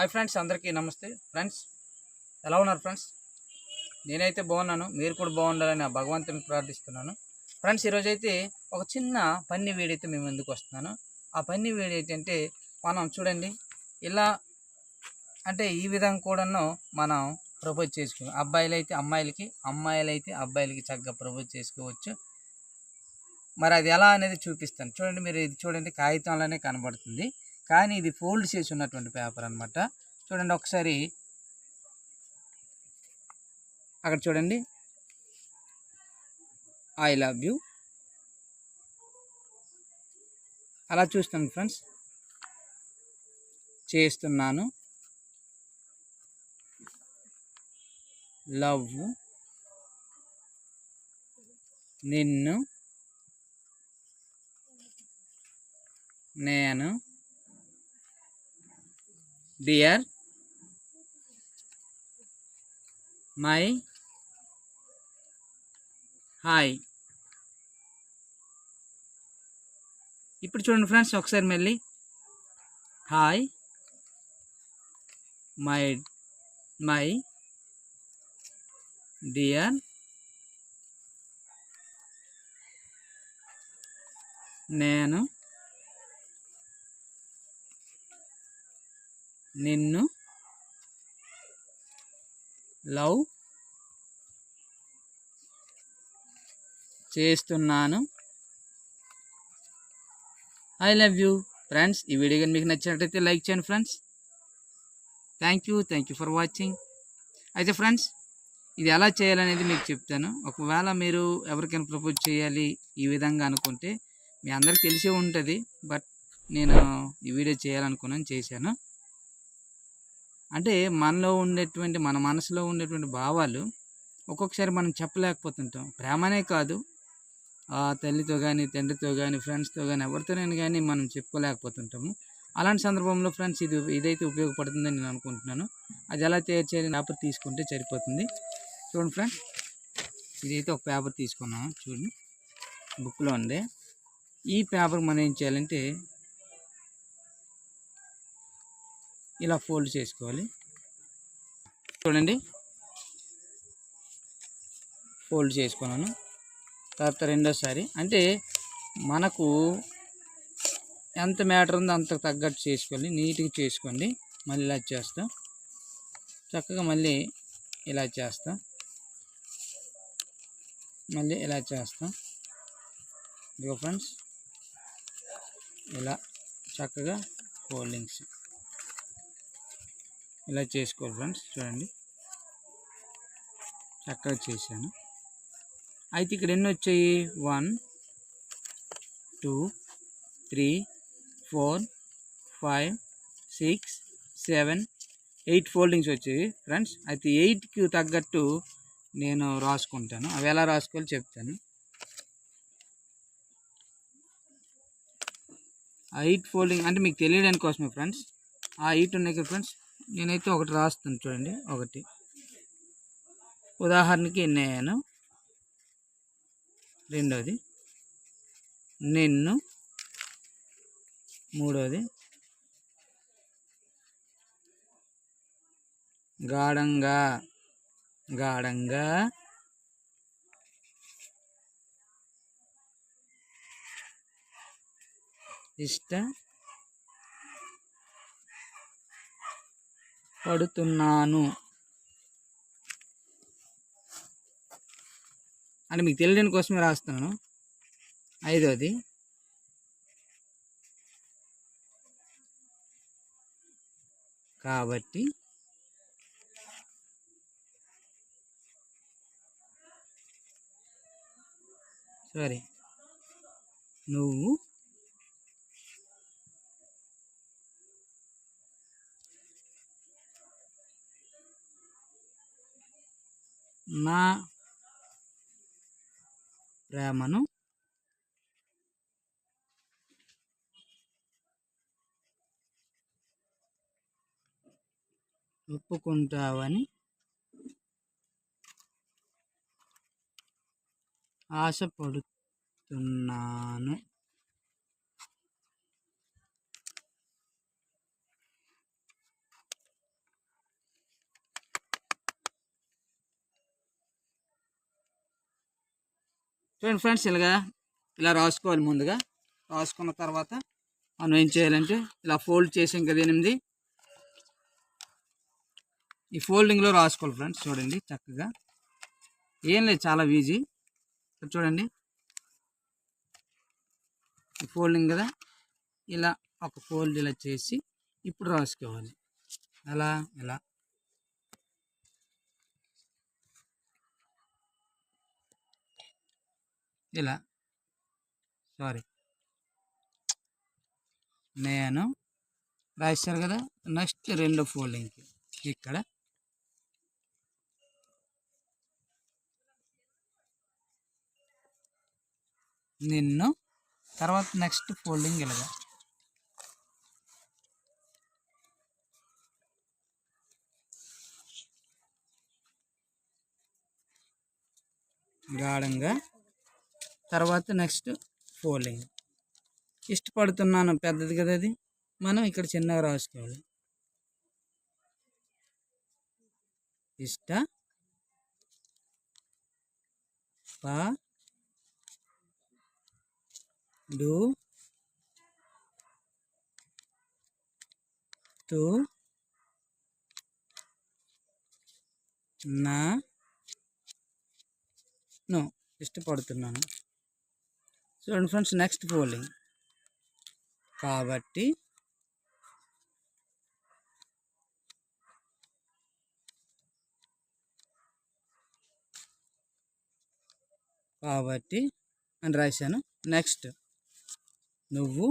Hi friends అందరికీ నమస్తే. Friends ఎలా ఉన్నారు ఫ్రెండ్స్? నేనైతే బాగున్నాను. మీరు కూడా బాగుండాలని భగవంతుని ప్రార్థిస్తున్నాను. ఫ్రెండ్స్ ఈరోజు అయితే ఒక చిన్న పన్ని వీడియో అయితే మేము ముందుకు వస్తున్నాను. ఆ పన్ని వీడి ఏంటంటే మనం చూడండి ఇలా అంటే ఈ విధంగా కూడాను మనం ప్రపోజ్ చేసుకో అబ్బాయిలు అయితే అమ్మాయిలకి అమ్మాయిలు అయితే అబ్బాయిలకి చక్కగా ప్రపోజ్ చేసుకోవచ్చు. మరి అది ఎలా అనేది చూపిస్తాను. చూడండి మీరు ఇది చూడండి కాగితంలోనే కనబడుతుంది. కానీ ఇది ఫోల్డ్ చేసి ఉన్నటువంటి పేపర్ అన్నమాట. చూడండి ఒకసారి. అక్కడ చూడండి. I love you. అలా చూస్తాను ఫ్రెండ్స్. చేస్తున్నాను. లవ్ నిన్ను నేను dear మై హాయ్ ఇప్పుడు చూడండి ఫ్రెండ్స్ ఒకసారి మళ్ళీ. హాయ్ మై మై డియర్ నేను నిన్ను లవ్ చేస్తున్నాను. ఐ లవ్ యూ ఫ్రెండ్స్ ఈ వీడియో కానీ మీకు నచ్చినట్లయితే లైక్ చేయండి friends thank you thank you for watching అయితే ఫ్రెండ్స్ ఇది ఎలా చేయాలనేది మీకు చెప్తాను. ఒకవేళ మీరు ఎవరికైనా ప్రపోజ్ చేయాలి ఈ విధంగా అనుకుంటే మీ అందరికి తెలిసే ఉంటుంది బట్ నేను ఈ వీడియో చేయాలనుకున్నాను చేశాను. అంటే మనలో ఉండేటువంటి మన మనసులో ఉండేటువంటి భావాలు ఒక్కొక్కసారి మనం చెప్పలేకపోతుంటాం. ప్రేమనే కాదు. ఆ తల్లితో కానీ తండ్రితో కానీ ఫ్రెండ్స్తో కానీ ఎవరితోనైనా కానీ మనం చెప్పుకోలేకపోతుంటాము. అలాంటి సందర్భంలో ఫ్రెండ్స్ ఇది ఇదైతే ఉపయోగపడుతుందని నేను అనుకుంటున్నాను. అది ఎలా తయారు చేయాలి పేపర్ తీసుకుంటే సరిపోతుంది. చూడండి ఫ్రెండ్స్. ఇదైతే ఒక పేపర్ తీసుకున్నాము చూడండి. బుక్లో ఉంది. ఈ పేపర్ మనం ఏం చేయాలంటే ఇలా ఫోల్డ్ చేసుకోవాలి. చూడండి. ఫోల్డ్ చేసుకున్నాను. తర్వాత రెండోసారి. అంటే మనకు ఎంత మ్యాటర్ ఉందో అంత తగ్గట్టు చేసుకోవాలి నీట్గా చేసుకోండి. మళ్ళీ ఇలా చేస్తాం. చక్కగా మళ్ళీ ఇలా చేస్తాం. మళ్ళీ ఇలా చేస్తాం. ఇదిగో ఫ్రెండ్స్. ఇలా చక్కగా ఫోల్డింగ్స్. ఇలా చేసుకోవాలి ఫ్రెండ్స్ చూడండి. చక్కగా చేశాను. అయితే ఇక్కడ ఎన్ని వచ్చాయి? One two three four five six seven eight foldings వచ్చాయి ఫ్రెండ్స్. అయితే ఎయిట్కి తగ్గట్టు నేను రాసుకుంటాను. అవి ఎలా రాసుకోవాలో చెప్తాను. ఆ ఎయిట్ ఫోల్డింగ్ అంటే మీకు తెలియడానికి కోసమే ఫ్రెండ్స్. ఆ ఎయిట్ ఉన్నాయి కదా ఫ్రెండ్స్. నేనైతే ఒకటి రాస్తాను చూడండి ఒకటి. ఉదాహరణకి నేను రెండోది. నిన్ను. మూడోది. గాఢంగా. గాఢంగా. ఇష్ట పడుతున్నాను. అంటే మీకు తెలియని కోసమే రాస్తున్నాను. ఐదోది. కాబట్టి సారీ. నువ్వు నా ప్రేమను ఒప్పుకుంటావని ఆశపడుతున్నాను. చూడండి ఫ్రెండ్స్ ఇలాగా ఇలా రాసుకోవాలి ముందుగా. రాసుకున్న తర్వాత మనం ఏం చేయాలంటే ఇలా ఫోల్డ్ చేసాం కదా ఎనిమిది. ఈ ఫోల్డింగ్లో రాసుకోవాలి ఫ్రెండ్స్ చూడండి చక్కగా. ఏం లేదు చాలా ఈజీ చూడండి. ఈ ఫోల్డింగ్ కదా ఇలా ఒక ఫోల్డ్ ఇలా చేసి ఇప్పుడు రాసుకోవాలి. అలా ఇలా. ఇలా. సారీ నేను రాశారు కదా నెక్స్ట్ రెండు ఫోల్డింగ్కి ఇక్కడ. నిన్ను తర్వాత నెక్స్ట్ ఫోల్డింగ్ ఇలాగా. గాఢంగా తర్వాత నెక్స్ట్ ఫోల్డింగ్. ఇష్టపడుతున్నాను పెద్దది కదా అది. మనం ఇక్కడ చిన్నగా రాసుకోవాలి. ఇష్ట పా డు తు నా నో. ఇష్టపడుతున్నాను. చూడండి ఫ్రెండ్స్ నెక్స్ట్ ఫోల్డింగ్ కాబట్టి కాబట్టి అని రాశాను. నెక్స్ట్ నువ్వు